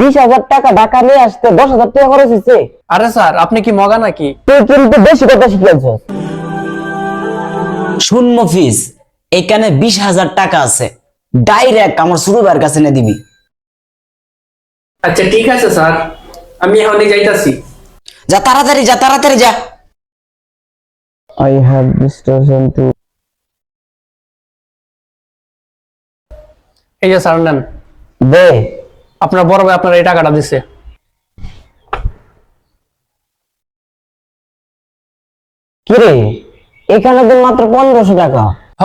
বিশ হাজার টাকা ঢাকা নিয়ে আসতে দশ হাজার টাকা খরচ হয়েছে। আরে স্যার আপনি কি মগা নাকি? তুই কিন্তু বেশি কথা শিখেছ শুন মফিজ এখানে বিশ হাজার টাকা আছে। ডাইরেক্ট আমার সুরুবার কাছে এনে দিবি। আচ্ছা ঠিক আছে স্যার। আমি এখনই যাইতাছি। যা তাড়াতাড়ি যা তাড়াতাড়ি যা। আই হ্যাভ ডিস্ট্রাকশন টু এই যে স্যার নেন। দে। আপনার বড় ভাই আপনার এই টাকাটা দিছে। কিরে এখানে তো মাত্র পনেরোশো টাকা। হ।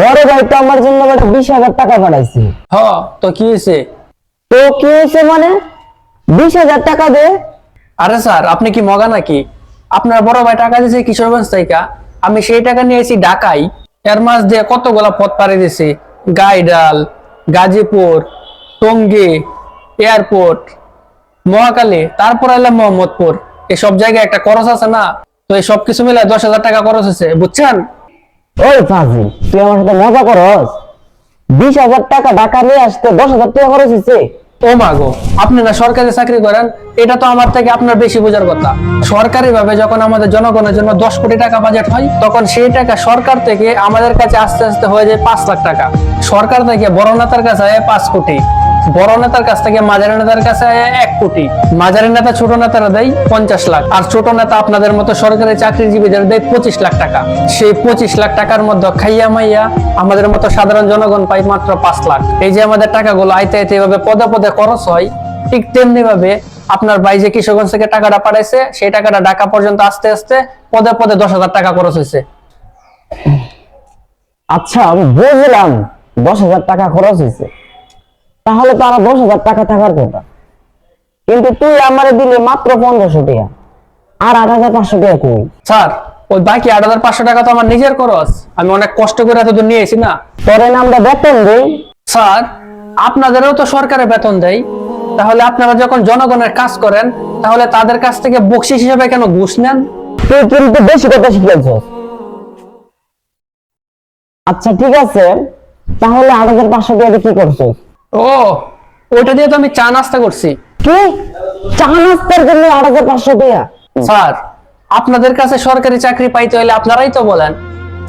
বড় ভাই তো আমার জন্য বেটা বিশ হাজার টাকা পাঠাইছে হ তো কি হয়েছে? তো কি হয়েছে মানে? বিশ হাজার টাকা দে। আরে স্যার আপনি কি মগা নাকি? আপনার বড় ভাই টাকা দিয়েছে কিশোরগঞ্জ থেকে। আমি সেই টাকা নিয়ে এসেছি ঢাকাই এর মাস দিয়ে কতগুলা পথ পাড়ি দিয়েছি গাইডাল গাজীপুর টঙ্গী এয়ারপোর্ট মহাকালী তারপর এলাম মোহাম্মদপুর। এসব জায়গায় একটা খরচ আছে না? তো এই সব কিছু মিলে দশ হাজার টাকা খরচ হয়েছে বুঝছেন? ওই ফাজিল তুই আমার সাথে মজা করস? বিশ হাজার টাকা ঢাকা নিয়ে আসতে দশ হাজার টাকা খরচ হয়েছে। ও মাগো আপনি না সরকারি চাকরি করেন এটা তো আমার থেকে আপনার বেশি বোঝার কথা। সরকারি ভাবে যখন আমাদের জনগণের জন্য দশ কোটি টাকা বাজেট হয় তখন সেই টাকা সরকার থেকে আমাদের কাছে আস্তে আস্তে হয়ে যায় পাঁচ লাখ টাকা। সরকার থেকে বড় নেতার কাছে পাঁচ কোটি। বড় নেতার কাছ থেকে মাঝারি নেতার কাছে এক কোটি। মাঝারি নেতা ছোট নেতারা দেয় পঞ্চাশ লাখ। আর ছোট নেতা আপনাদের মতো সরকারি চাকরিজীবীদের দেয় পঁচিশ লাখ টাকা। সেই পঁচিশ লাখ টাকার মধ্যে খাইয়া মাইয়া আমাদের মতো সাধারণ জনগণ পাই মাত্র পাঁচ লাখ। এই যে আমাদের টাকাগুলো আইতে আইতে এভাবে পদে পদে খরচ হয়, ঠিক তেমনি ভাবে আপনার ভাই যে কিশোরগঞ্জ থেকে টাকাটা পাঠাইছে, সেই টাকাটা ঢাকা পর্যন্ত আস্তে আস্তে পদে পদে দশ হাজার টাকা খরচ হয়েছে আচ্ছা আমি বুঝলাম দশ হাজার টাকা খরচ হয়েছে তাহলে তো আরও দশ হাজার টাকা থাকার কথা। কিন্তু তুই আমার দিলে মাত্র পনেরোশো টাকা। আর আট হাজার পাঁচশো টাকা কই? স্যার ওই বাকি আট হাজার পাঁচশো টাকা তো আমার নিজের খরচ। আমি অনেক কষ্ট করে এতদূর নিয়ে এসেছি না। না আমরা বেতন দিই। স্যার আপনাদেরও তো সরকারে বেতন দেয় তাহলে আপনারা যখন জনগণের কাজ করেন তাহলে তাদের কাছ থেকে বকশিস হিসেবে কেন ঘুষ নেন? তুই কিন্তু বেশি কথা শিখেছ আচ্ছা ঠিক আছে। তাহলে আট হাজার পাঁচশো টাকা কি করছিস? ও ওইটা দিয়ে তো আমি চা নাস্তা করছি। কি? চা নাস্তার জন্য আট হাজার পাঁচশো টাকা? স্যার আপনাদের কাছে সরকারি চাকরি পাইতে হলে আপনারাই তো বলেন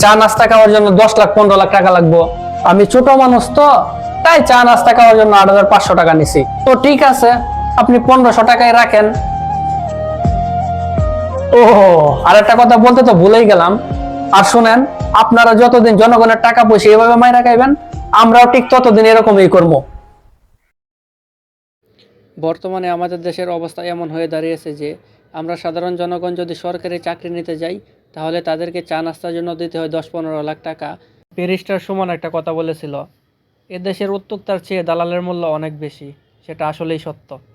চা নাস্তা খাওয়ার জন্য দশ লাখ পনেরো লাখ টাকা লাগবো। আমি ছোট মানুষ তো তাই চা নাস্তা খাওয়ার জন্য আট হাজার পাঁচশো টাকা নিছি। তো ঠিক আছে আপনি পনেরোশো টাকায় রাখেন। ও আর একটা কথা বলতে তো ভুলেই গেলাম। আর শুনেন আপনারা যতদিন জনগণের টাকা পয়সা এভাবে মাইরা খাইবেন আমরাও ঠিক ততদিন এরকমই করব। বর্তমানে আমাদের দেশের অবস্থা এমন হয়ে দাঁড়িয়েছে যে আমরা সাধারণ জনগণ যদি সরকারি চাকরি নিতে যাই, তাহলে তাদেরকে চা নাস্তার জন্য দিতে হয় দশ পনেরো লাখ টাকা। ব্যারিস্টার সমান একটা কথা বলেছিল এদেশের দেশের উদ্যোক্তার চেয়ে দালালের মূল্য অনেক বেশি, সেটা আসলেই সত্য।